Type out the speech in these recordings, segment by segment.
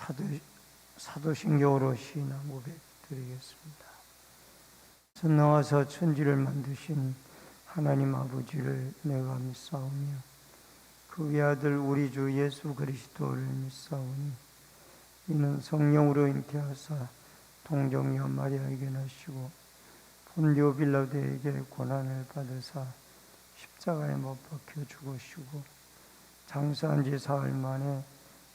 사도, 사도신경으로 한 고백 드리겠습니다. 전나와서 천지를 만드신 하나님 아버지를 내가 믿사오며 그 외아들 우리 주 예수 그리스도를 믿사오니 이는 성령으로 잉태하사 동정녀 마리아에게 나시고 본디오 빌라도에게 고난을 받으사 십자가에 못 박혀 죽으시고 장사한 지 사흘 만에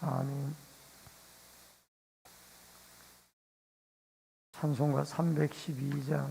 아멘. 찬송가 312장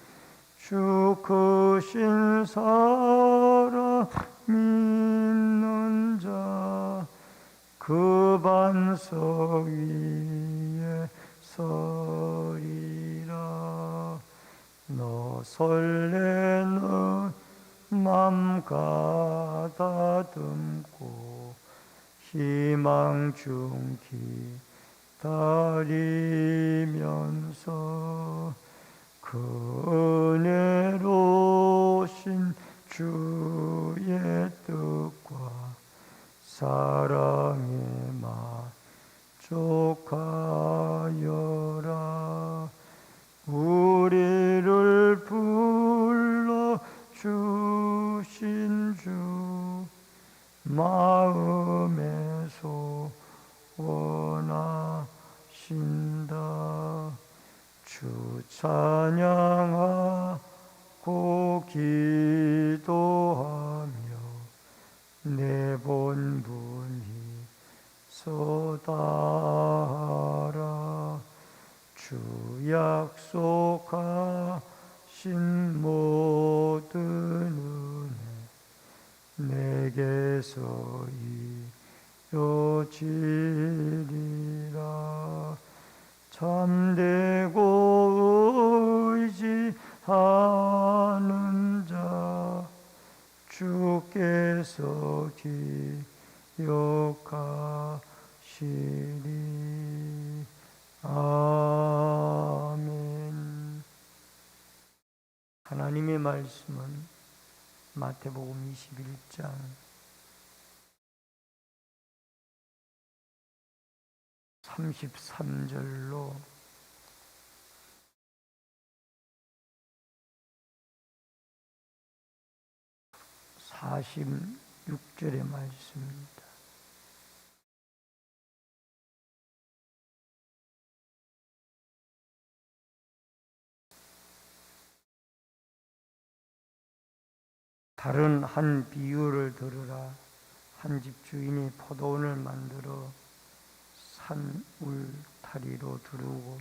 주 크신 사랑 믿는 자 그 반석 위에 서리라. 너 설레는 맘 가다듬고 희망 중 기다리면서 그 은혜로신 주의 뜻과 사랑에 만족하여라. 우리를 불러 주신 주 마음에 소원하신다 주 찬양하고 기도하며 내 본분이 쏟아라. 주 약속하신 모든 은혜 내게서 이루어지리라 참되고 의지하는 자 주께서 기억하시리 아멘 하나님의 말씀은 마태복음 21장. 33절로 46절의 말씀입니다. 다른 한 비유를 들으라. 한 집 주인이 포도원을 만들어 산 울타리로 두르고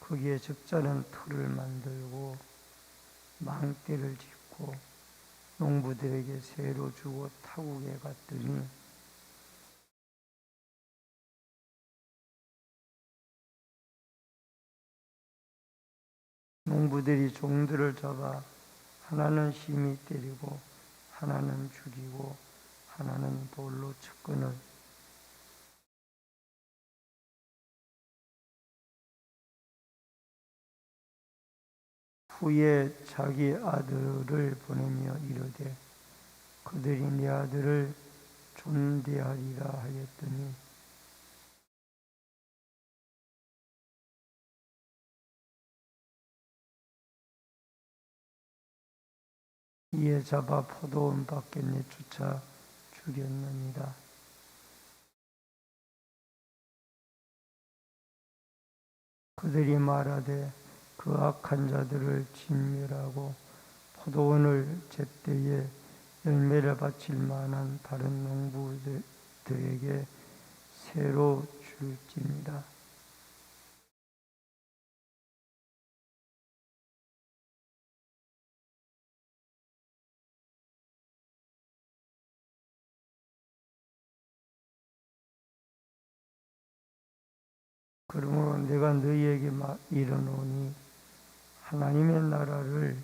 거기에 적잖은 틀을 만들고 망대를 짓고 농부들에게 새로 주고 타국에 갔더니 농부들이 종들을 잡아 하나는 심히 때리고 하나는 죽이고 하나는 돌로 쳤거늘. 후에 자기 아들을 보내며 이르되 그들이 내 아들을 존대하리라 하였더니 이에 잡아 포도원 밖에 내쫓아 죽였느니라. 그들이 말하되 그 악한 자들을 진멸하고 포도원을 제때에 열매를 바칠 만한 다른 농부들에게 새로 줄지니라. 그러므로 내가 너희에게 마- 이르노니 하나님의 나라를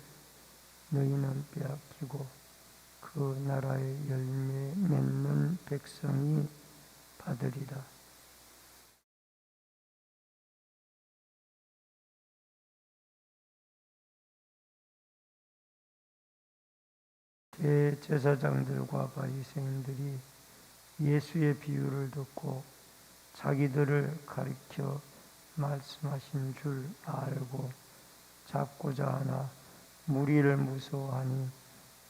너희는 빼앗기고 그 나라의 열매 맺는 백성이 받으리라. 대제사장들과 바리새인들이 예수의 비유를 듣고 자기들을 가리켜 말씀하신 줄 알고 잡고자 하나 무리를 무서워하니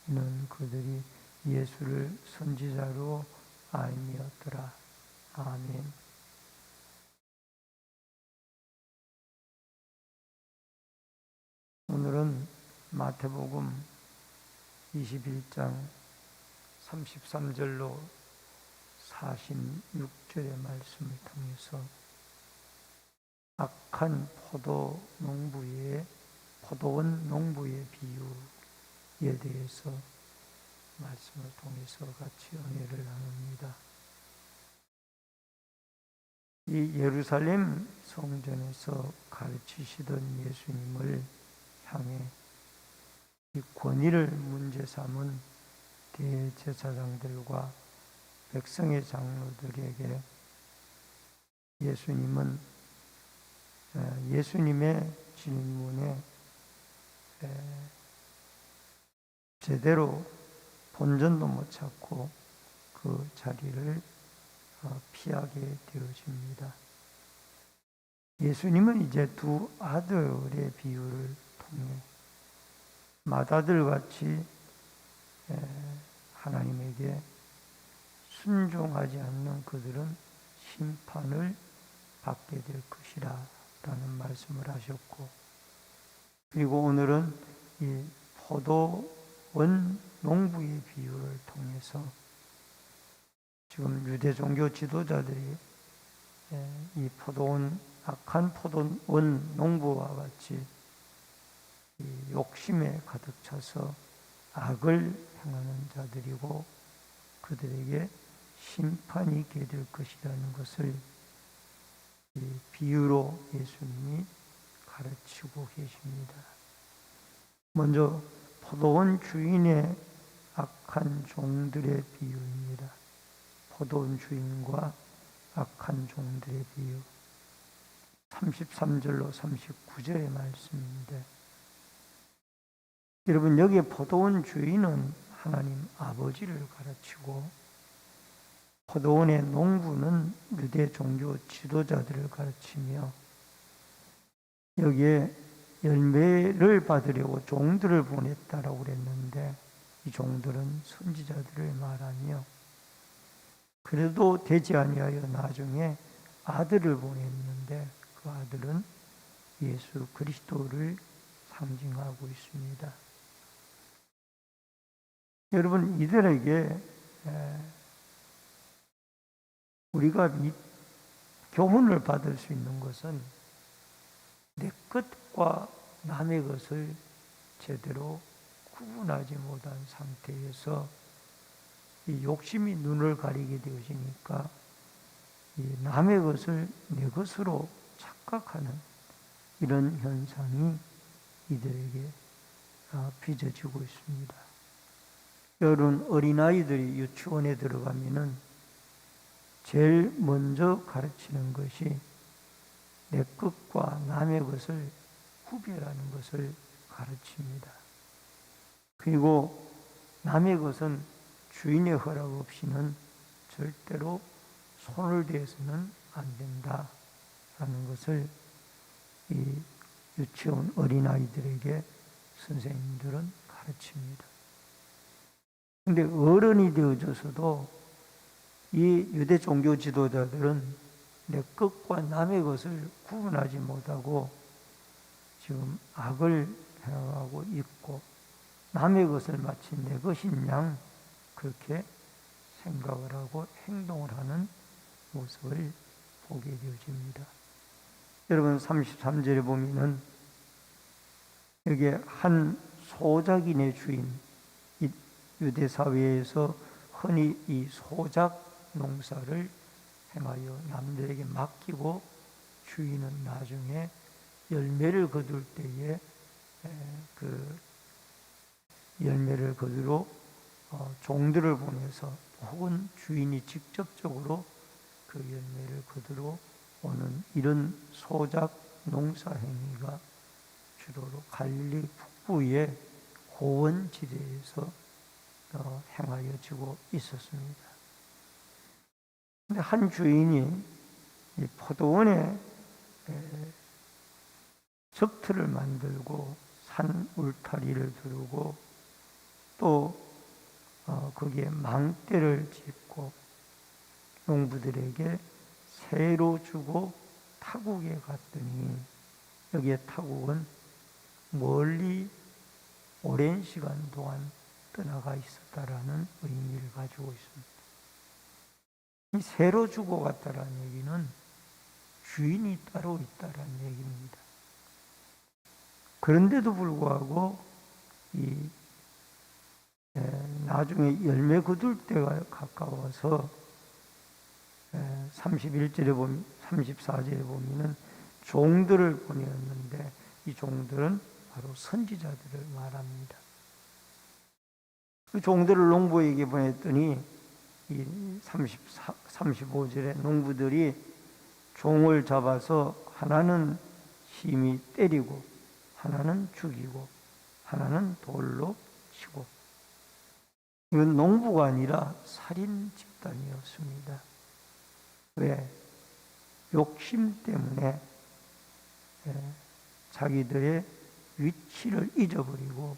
이는 그들이 예수를 선지자로 알미었더라. 아멘. 오늘은 마태복음 21장 33절로 46절의 말씀을 통해서 악한 포도 농부의 포도원 농부의 비유에 대해서 말씀을 통해서 같이 은혜를 나눕니다. 이 예루살렘 성전에서 가르치시던 예수님을 향해 이 권위를 문제 삼은 대제사장들과 백성의 장로들에게 예수님은 에, 예수님의 질문에 에, 제대로 본전도 못 찾고 그 자리를 어, 피하게 되어집니다. 예수님은 이제 두 아들의 비유를 통해 마다들 같이 하나님에게 순종하지 않는 그들은 심판을 받게 될 것이라 라는 말씀을 하셨고 그리고 오늘은 이 포도원 농부의 비유를 통해서 지금 유대 종교 지도자들이 이 포도원 악한 포도원 농부와 같이 이 욕심에 가득 차서 악을 행하는 자들이고 그들에게 심판이 있게 될 것이라는 것을 이 비유로 예수님이 가르치고 계십니다. 먼저 포도원 주인의 악한 종들의 비유입니다. 포도원 주인과 악한 종들의 비유. 33절로 39절의 말씀인데 여러분 여기에 포도원 주인은 하나님 아버지를 가르치고 포도원의 농부는 유대 종교 지도자들을 가르치며 여기에 열매를 받으려고 종들을 보냈다라고 그랬는데 이 종들은 선지자들을 말하며 그래도 되지 아니하여 나중에 아들을 보냈는데 그 아들은 예수 그리스도를 상징하고 있습니다. 여러분 이들에게 우리가 이 교훈을 받을 수 있는 것은 내 것과 남의 것을 제대로 구분하지 못한 상태에서 이 욕심이 눈을 가리게 되어지니까 이 남의 것을 내 것으로 착각하는 이런 현상이 이들에게 아, 빚어지고 있습니다. 여러분 어린아이들이 유치원에 들어가면은 제일 먼저 가르치는 것이 내 것과 남의 것을 구별하는 것을 가르칩니다. 그리고 남의 것은 주인의 허락 없이는 절대로 손을 대서는 안 된다라는 것을 이 유치원 어린아이들에게 선생님들은 가르칩니다. 근데 어른이 되어져서도 이 유대 종교 지도자들은 내 것과 남의 것을 구분하지 못하고 지금 악을 행하고 있고 남의 것을 마치 내 것인 양 그렇게 생각을 하고 행동을 하는 모습을 보게 되어집니다. 여러분 33절에 보면은 여기에 한 소작인의 주인 이 유대 사회에서 흔히 이 소작 농사를 행하여 남들에게 맡기고 주인은 나중에 열매를 거둘 때에 에, 그 열매를 거두러 어, 종들을 보내서 혹은 주인이 직접적으로 그 열매를 거두러 오는 이런 소작 농사 행위가 주로로 갈릴리 북부의 고원 지대에서 어, 행하여지고 있었습니다. 한 주인이 이 포도원에 에, 적틀을 만들고 산 울타리를 두르고 또 어, 거기에 망대를 짓고 농부들에게 새로 주고 타국에 갔더니 여기에 타국은 멀리 오랜 시간 동안 떠나가 있었다라는 의미를 가지고 있습니다. 이 새로 주고 갔다라는 얘기는 주인이 따로 있다라는 얘기입니다. 그런데도 불구하고 이 에, 나중에 열매 거둘 때가 가까워서 에, 31절에 보면 34절에 보면은 종들을 보내었는데 이 종들은 바로 선지자들을 말합니다. 그 종들을 농부에게 보냈더니 이 34, 35절에 농부들이 종을 잡아서 하나는 심히 때리고 하나는 죽이고 하나는 돌로 치고 이건 농부가 아니라 살인 집단이었습니다. 왜? 욕심 때문에 예, 자기들의 위치를 잊어버리고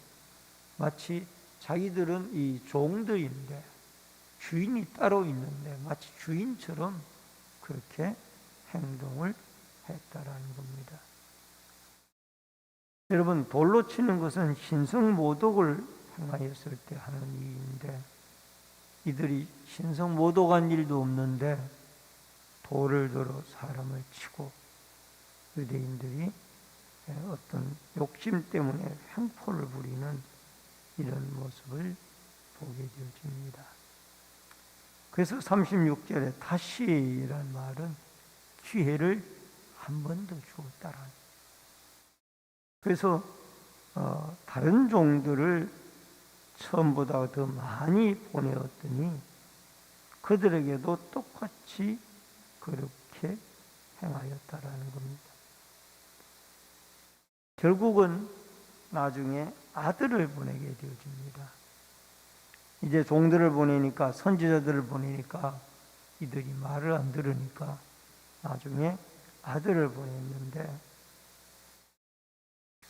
마치 자기들은 이 종들인데 주인이 따로 있는데 마치 주인처럼 그렇게 행동을 했다라는 겁니다. 여러분 돌로 치는 것은 신성 모독을 행하였을 때 하는 일인데 이들이 신성 모독한 일도 없는데 돌을 들어 사람을 치고 유대인들이 어떤 욕심 때문에 횡포를 부리는 이런 모습을 보게 되어집니다. 그래서 36절에 다시란 말은 기회를 한 번 더 주었다라는. 그래서 어, 다른 종들을 처음보다 더 많이 보내었더니 그들에게도 똑같이 그렇게 행하였다라는 겁니다. 결국은 나중에 아들을 보내게 되어집니다. 이제 종들을 보내니까 선지자들을 보내니까 이들이 말을 안 들으니까 나중에 아들을 보냈는데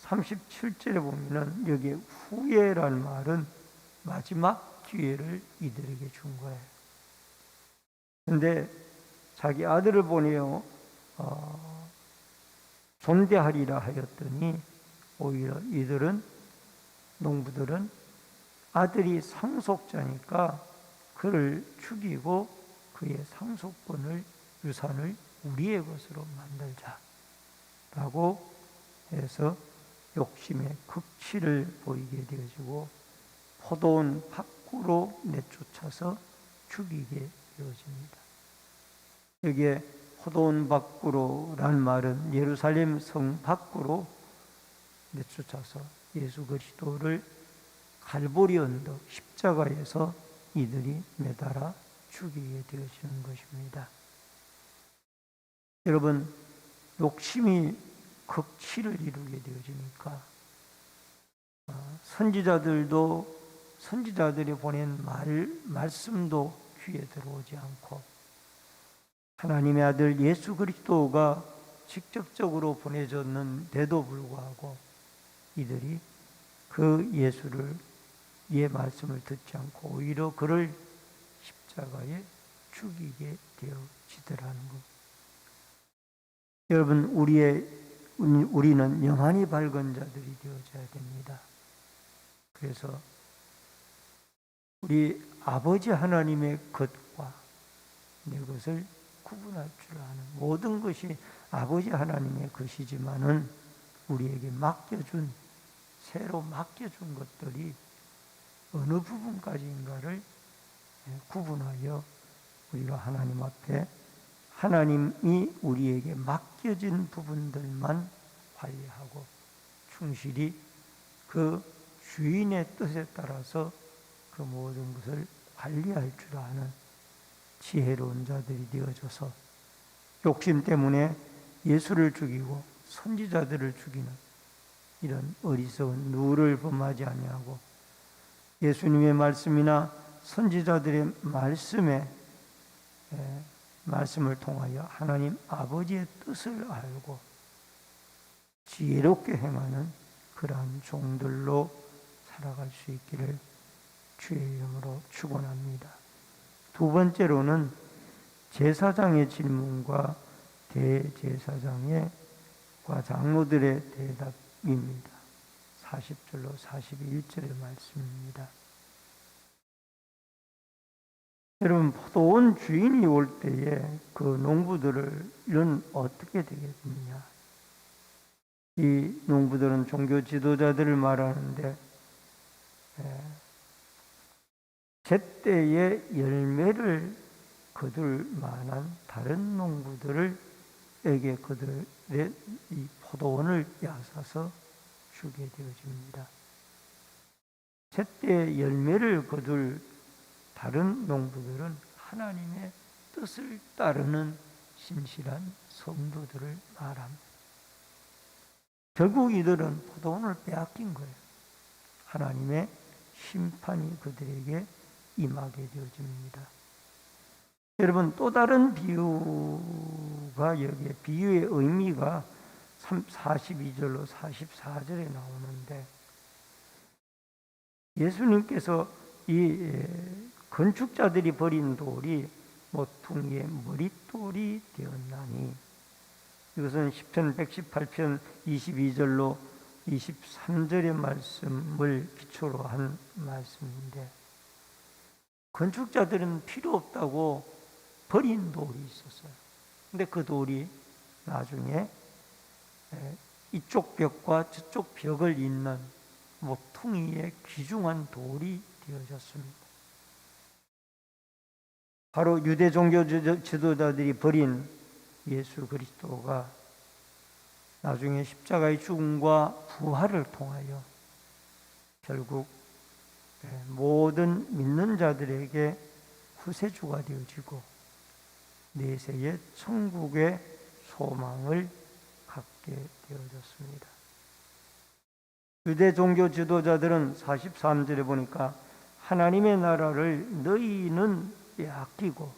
37절에 보면은 여기 후예라는 말은 마지막 기회를 이들에게 준 거예요. 근데 자기 아들을 보내어 어, 존대하리라 하였더니 오히려 이들은 농부들은 아들이 상속자니까 그를 죽이고 그의 상속권을 유산을 우리의 것으로 만들자라고 해서 욕심의 극치를 보이게 되어지고 포도원 밖으로 내쫓아서 죽이게 되어집니다. 여기에 포도원 밖으로란 말은 예루살렘 성 밖으로 내쫓아서 예수 그리스도를 갈보리 언덕 십자가에서 이들이 매달아 죽이게 되어지는 것입니다. 여러분 욕심이 극치를 이루게 되어지니까 어, 선지자들도 선지자들이 보낸 말, 말씀도 귀에 들어오지 않고 하나님의 아들 예수 그리스도가 직접적으로 보내줬는데도 불구하고 이들이 그 예수를 이의 말씀을 듣지 않고 오히려 그를 십자가에 죽이게 되어지더라는 것. 여러분 우리의 우리는 영안이 밝은 자들이 되어져야 됩니다. 그래서 우리 아버지 하나님의 것과 내 것을 구분할 줄 아는 모든 것이 아버지 하나님의 것이지만은 우리에게 맡겨준 새로 맡겨준 것들이 어느 부분까지인가를 구분하여 우리가 하나님 앞에 하나님이 우리에게 맡겨진 부분들만 관리하고 충실히 그 주인의 뜻에 따라서 그 모든 것을 관리할 줄 아는 지혜로운 자들이 되어져서 욕심 때문에 예수를 죽이고 선지자들을 죽이는 이런 어리석은 누를 범하지 아니하고 예수님의 말씀이나 선지자들의 말씀에 에, 말씀을 통하여 하나님 아버지의 뜻을 알고 지혜롭게 행하는 그러한 종들로 살아갈 수 있기를 주의 이름으로 축원합니다. 두 번째로는 제사장의 질문과 대제사장의 과 장로들의 대답입니다. 40절로 41절의 말씀입니다. 여러분 포도원 주인이 올 때에 그 농부들은 어떻게 되겠느냐? 이 농부들은 종교 지도자들을 말하는데 제때에 열매를 거둘 만한 다른 농부들에게 그들의 이 포도원을 야사서 주게 되어집니다. 제때 열매를 거둘 다른 농부들은 하나님의 뜻을 따르는 신실한 성도들을 말합니다. 결국 이들은 포도원을 빼앗긴 거예요. 하나님의 심판이 그들에게 임하게 되어집니다. 여러분 또 다른 비유가 여기에 비유의 의미가 42절로 44절에 나오는데 예수님께서 이 건축자들이 버린 돌이 모퉁이의 머릿돌이 되었나니 이것은 10편 118편 22절로 23절의 말씀을 기초로 한 말씀인데 건축자들은 필요 없다고 버린 돌이 있었어요. 근데 그 돌이 나중에 이쪽 벽과 저쪽 벽을 잇는 모퉁이의 귀중한 돌이 되어졌습니다. 바로 유대 종교 지도자들이 버린 예수 그리스도가 나중에 십자가의 죽음과 부활을 통하여 결국 모든 믿는 자들에게 구세주가 되어지고 내세의 천국의 소망을 갖게 되어졌습니다. 유대 종교 지도자들은 43절에 보니까 하나님의 나라를 너희는 빼앗기고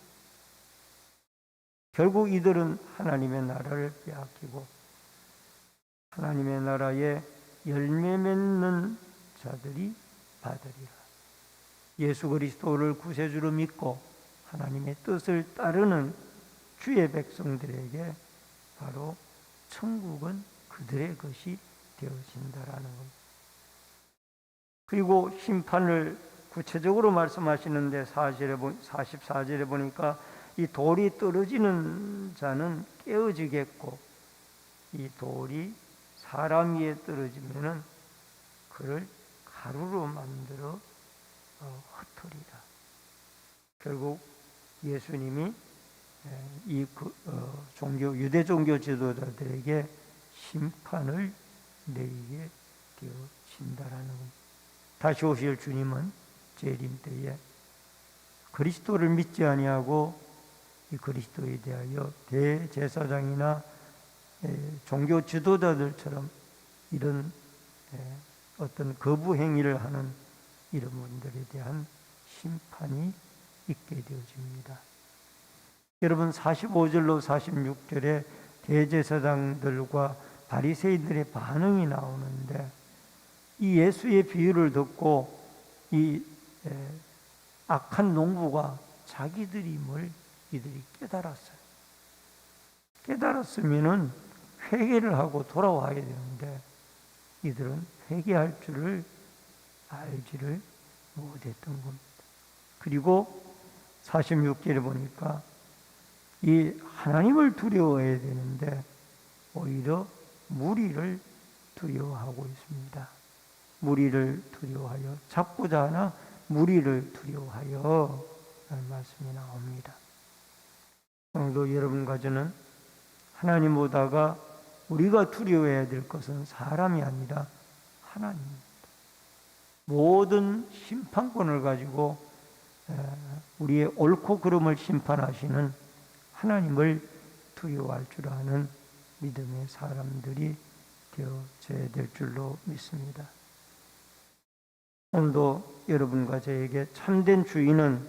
결국 이들은 하나님의 나라를 빼앗기고 하나님의 나라에 열매 맺는 자들이 받으리라. 예수 그리스도를 구세주로 믿고 하나님의 뜻을 따르는 주의 백성들에게 바로 천국은 그들의 것이 되어진다라는 겁니다. 그리고 심판을 구체적으로 말씀하시는데 44절에 보니까 이 돌이 떨어지는 자는 깨어지겠고 이 돌이 사람 위에 떨어지면은 그를 가루로 만들어 어, 흩으리라. 결국 예수님이 이 그, 어, 종교 유대 종교 지도자들에게 심판을 내리게 되어진다라는. 다시 오실 주님은 재림 때에 그리스도를 믿지 아니하고 이 그리스도에 대하여 대제사장이나 종교 지도자들처럼 이런 어떤 거부 행위를 하는 이런 분들에 대한 심판이 있게 되어집니다. 여러분 45절로 46절에 대제사장들과 바리새인들의 반응이 나오는데 이 예수의 비유를 듣고 이 에, 악한 농부가 자기들임을 이들이 깨달았어요. 깨달았으면은 회개를 하고 돌아와야 되는데 이들은 회개할 줄을 알지를 못했던 겁니다. 그리고 46절에 보니까 이 하나님을 두려워해야 되는데 오히려 무리를 두려워하고 있습니다. 무리를 두려워하여 잡고자 하나 무리를 두려워하여 말씀이 나옵니다. 오늘도 여러분과 저는 하나님 보다가 우리가 두려워해야 될 것은 사람이 아니라 하나님입니다. 모든 심판권을 가지고 우리의 옳고 그름을 심판하시는 하나님을 두려워할 줄 아는 믿음의 사람들이 되어져야 될 줄로 믿습니다. 오늘도 여러분과 저에게 참된 주인은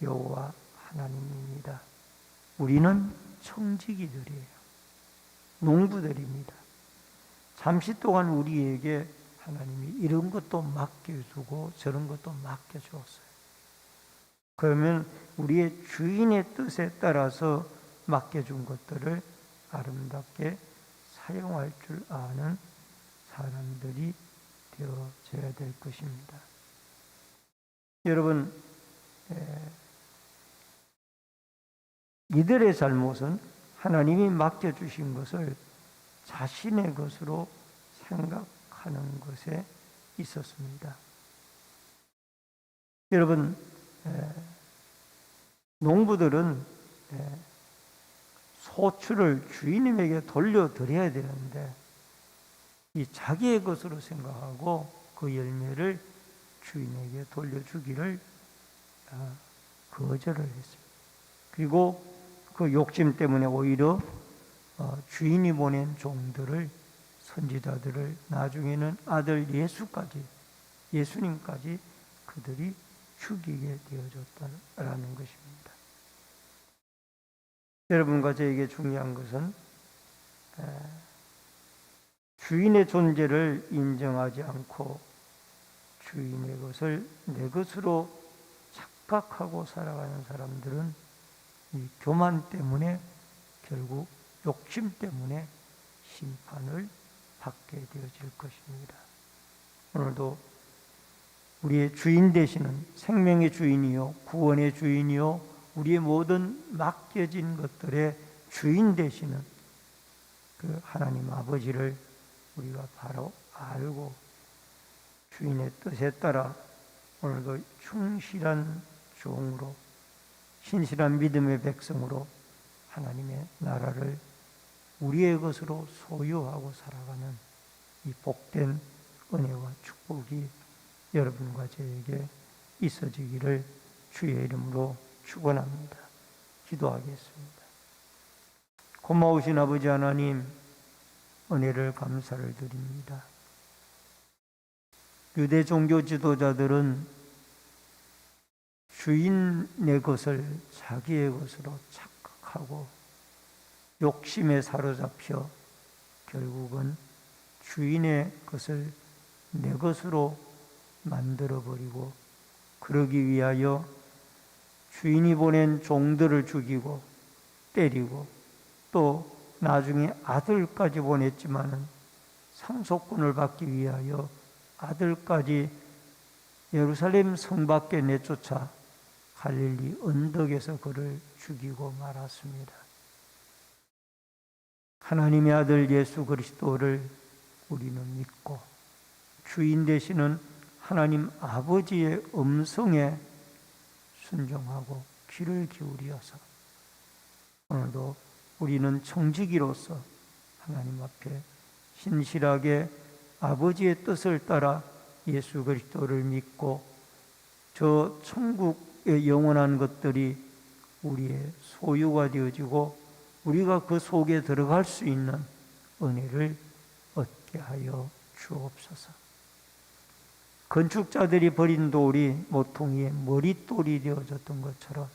여호와 하나님입니다. 우리는 청지기들이에요. 농부들입니다. 잠시 동안 우리에게 하나님이 이런 것도 맡겨주고 저런 것도 맡겨주었어요. 그러면 우리의 주인의 뜻에 따라서 맡겨준 것들을 아름답게 사용할 줄 아는 사람들이 되어져야 될 것입니다. 여러분, 이들의 잘못은 하나님이 맡겨주신 것을 자신의 것으로 생각하는 것에 있었습니다. 여러분, 농부들은 소출을 주인님에게 돌려드려야 되는데 이 자기의 것으로 생각하고 그 열매를 주인에게 돌려주기를 아, 거절을 했습니다. 그리고 그 욕심 때문에 오히려 어, 주인이 보낸 종들을 선지자들을 나중에는 아들 예수까지 예수님까지 그들이 죽이게 되어졌다는 것입니다. 여러분과 저에게 중요한 것은 주인의 존재를 인정하지 않고 주인의 것을 내 것으로 착각하고 살아가는 사람들은 이 교만 때문에 결국 욕심 때문에 심판을 받게 되어질 것입니다. 오늘도 우리의 주인 되시는 생명의 주인이요, 구원의 주인이요, 우리의 모든 맡겨진 것들의 주인 되시는 그 하나님 아버지를 우리가 바로 알고 주인의 뜻에 따라 오늘도 충실한 종으로 신실한 믿음의 백성으로 하나님의 나라를 우리의 것으로 소유하고 살아가는 이 복된 은혜와 축복이 여러분과 저에게 있어지기를 주의 이름으로 축원합니다. 기도하겠습니다. 고마우신 아버지 하나님 은혜를 감사를 드립니다. 유대 종교 지도자들은 주인의 것을 자기의 것으로 착각하고 욕심에 사로잡혀 결국은 주인의 것을 내 것으로 만들어버리고 그러기 위하여 주인이 보낸 종들을 죽이고 때리고 또 나중에 아들까지 보냈지만은 상속권을 받기 위하여 아들까지 예루살렘 성 밖에 내쫓아 갈릴리 언덕에서 그를 죽이고 말았습니다. 하나님의 아들 예수 그리스도를 우리는 믿고 주인 되시는 하나님 아버지의 음성에 순종하고 귀를 기울여서 오늘도 우리는 청지기로서 하나님 앞에 신실하게 아버지의 뜻을 따라 예수 그리스도를 믿고 저 천국의 영원한 것들이 우리의 소유가 되어지고 우리가 그 속에 들어갈 수 있는 은혜를 얻게 하여 주옵소서. 건축자들이 버린 돌이 모퉁이의 머릿돌이 되어졌던 것처럼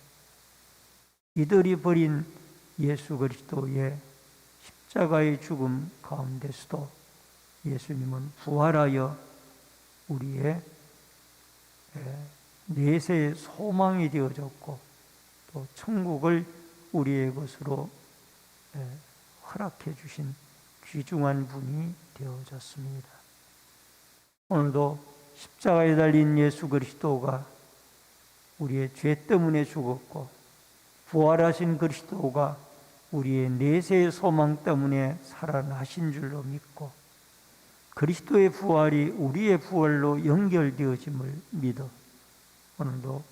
이들이 버린 예수 그리스도의 십자가의 죽음 가운데서도 예수님은 부활하여 우리의 에, 내세의 소망이 되어졌고 또 천국을 우리의 것으로 에, 허락해 주신 귀중한 분이 되어졌습니다. 오늘도 십자가에 달린 예수 그리스도가 우리의 죄 때문에 죽었고 부활하신 그리스도가 우리의 내세의 소망 때문에 살아나신 줄로 믿고 그리스도의 부활이 우리의 부활로 연결되어짐을 믿어 오늘도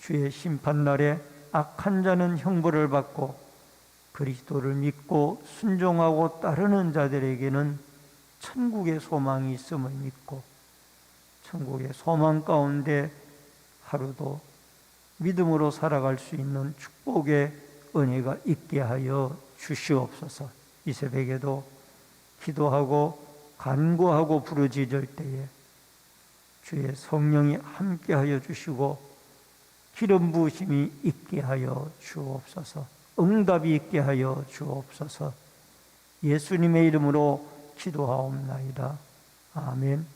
주의 심판날에 악한 자는 형벌을 받고 그리스도를 믿고 순종하고 따르는 자들에게는 천국의 소망이 있음을 믿고 천국의 소망 가운데 하루도 믿음으로 살아갈 수 있는 축복의 은혜가 있게 하여 주시옵소서. 이 새벽에도 기도하고 간구하고 부르짖을 때에 주의 성령이 함께하여 주시고 기름 부으심이 있게 하여 주옵소서. 응답이 있게 하여 주옵소서. 예수님의 이름으로 기도하옵나이다. 아멘.